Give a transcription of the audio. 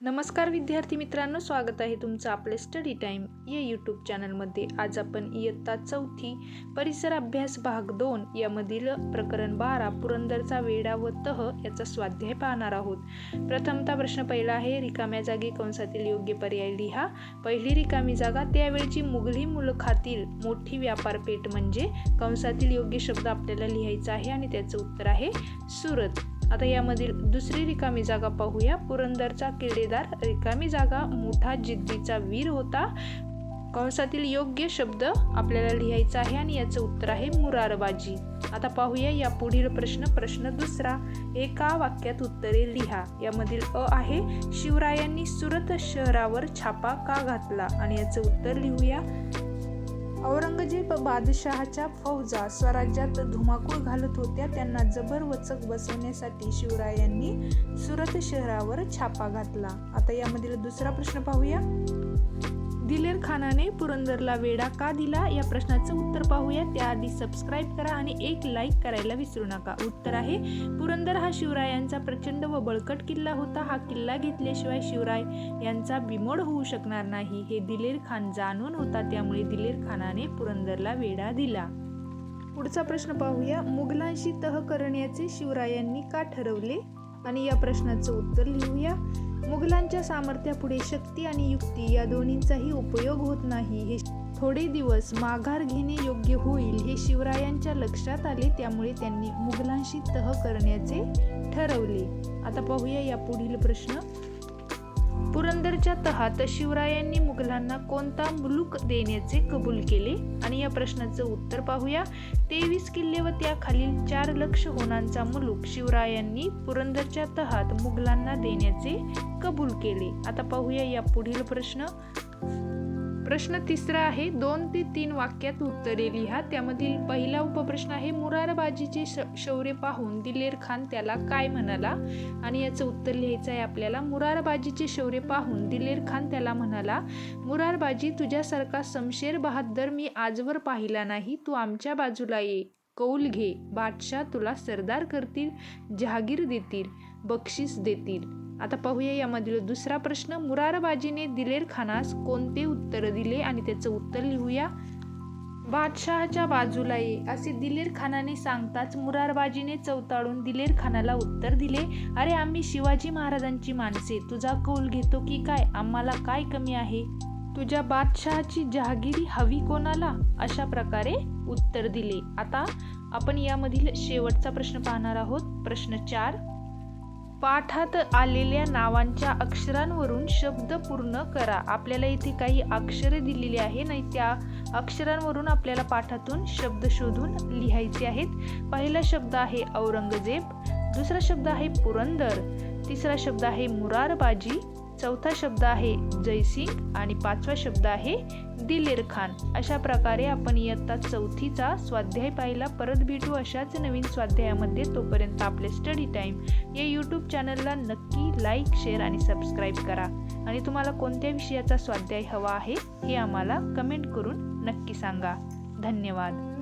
नमस्कार विद्यार्थी मित्रांनो स्वागत आहे तुमचं आपले स्टडी टाईम या यूट्यूब चॅनलमध्ये आज आपण इयत्ता चौथी परिसर अभ्यास भाग दोन यामधील प्रकरण बारा पुरंदरचा वेडा व तह याचा स्वाध्याय पाहणार आहोत. प्रथमता प्रश्न पहिला आहे रिकाम्या जागी कंसातील योग्य पर्याय लिहा. पहिली रिकामी जागा त्यावेळची मुघली मुलखातील मोठी व्यापारपेठ म्हणजे कंसातील योग्य शब्द आपल्याला लिहायचा आहे आणि त्याचं उत्तर आहे सुरत. आता यामधील दुसरी रिकामी जागा पाहूया. पुरंदरचा किल्लेदार रिकामी जागा मोठा जिद्दीचा वीर होता. कंसातील योग्य शब्द आपल्याला लिहायचा आहे आणि याचं उत्तर आहे मुरारबाजी. आता पाहूया या पुढील प्रश्न. प्रश्न दुसरा एका वाक्यात उत्तरे लिहा. यामधील अ आहे शिवरायांनी सुरत शहरावर छापा का घातला? आणि याचं उत्तर लिहूया. औरंगजेब बादशहाच्या फौजा स्वराज्यात धुमाकूळ घालत होत्या. त्यांना जबर वचक बसवण्यासाठी शिवरायांनी सुरत शहरावर छापा घातला. आता यामधील दुसरा प्रश्न पाहूया. दिलेर खानाने पुरंदरला वेडा का दिला? या प्रश्नाचं उत्तर पाहूया. त्याआधी सबस्क्राईब करा आणि एक लाईक करायला विसरू नका. उत्तर आहे पुरंदर हा शिवरायांचा प्रचंड व बळकट किल्ला होता. हा किल्ला घेतल्याशिवाय शिवराय यांचा बिमोड होऊ शकणार नाही. हे दिलेर खान जाणून होता. त्यामुळे दिलेर खानाने पुरंदरला वेढा दिला. पुढचा प्रश्न पाहूया. मुघलांशी तह करण्याचे शिवरायांनी का ठरवले? आणि या प्रश्नाचं उत्तर लिहूया. मुघलांच्या सामर्थ्यापुढे शक्ती आणि युक्ती या दोन्हींचाही उपयोग होत नाही. हे थोडे दिवस माघार घेणे योग्य होईल हे शिवरायांच्या लक्षात आले त्यामुळे त्यांनी मुघलांशी तह करण्याचे ठरवले. आता पाहूया या पुढील प्रश्न. पुरंदरच्या तहात शिवरायांनी मुघलांना कोणता मुलूक देण्याचे कबूल केले? आणि या प्रश्नाचं उत्तर पाहूया. तेवीस किल्ले व त्याखालील चार लक्ष होणांचा मुलूक शिवरायांनी पुरंदरच्या तहात मुघलांना देण्याचे कबूल केले. आता पाहूया या पुढील प्रश्न. प्रश्न तिसरा आहे दोन ते तीन वाक्यात उत्तरे लिहा. त्यामधील पहिला उपप्रश्न आहे मुरारबाजीचे श शौर्य पाहून दिलेर खान त्याला काय म्हणाला? आणि याचं उत्तर लिहायचं आहे आपल्याला मुरारबाजीचे शौर्य पाहून दिलेर खान त्याला म्हणाला मुरारबाजी तुझ्यासारखा समशेर बहादर मी आजवर पाहिला नाही. तू आमच्या बाजूला ये. कौल घे. बादशाह तुला सरदार करतील जहागीर देतील. बक्षीस देतील. आता पाहूया यामधील दुसरा प्रश्न. मुरारबाजीने दिलेर खानास कोणते उत्तर दिले? आणि त्याचं उत्तर लिहूया. बादशहाच्या बाजूला ये. असे दिलेर खानाने सांगताच मुरारबाजीने चौताळून दिलेर खानाला उत्तर दिले. अरे आम्ही शिवाजी महाराजांची माणसे. तुझा कौल घेतो की काय? आम्हाला काय कमी आहे? तुझ्या बादशहाची जहागिरी हवी कोणाला? अशा प्रकारे उत्तर दिले. आता आपण यामधील शेवटचा प्रश्न पाहणार आहोत. प्रश्न चार. पाठात आलेल्या नावांच्या अक्षरांवरून शब्द पूर्ण करा. आपल्याला इथे काही अक्षरे दिलेली आहे नाही त्या अक्षरांवरून आपल्याला पाठातून शब्द शोधून लिहायचे आहेत. पहिला शब्द आहे औरंगजेब दुसरा शब्द आहे पुरंदर तिसरा शब्द आहे मुरारबाजी चौथा शब्द आहे जयसिंग आणि पाचवा शब्द आहे दिलेर खान. अशा प्रकारे आपण इयत्ता चौथीचा स्वाध्याय पाहिला. परत भेटू अशाच नवीन स्वाध्यायामध्ये. तोपर्यंत आपले स्टडी टाईम या यूट्यूब चॅनलला नक्की लाईक शेअर आणि सबस्क्राईब करा. आणि तुम्हाला कोणत्या विषयाचा स्वाध्याय हवा आहे हे आम्हाला कमेंट करून नक्की सांगा. धन्यवाद.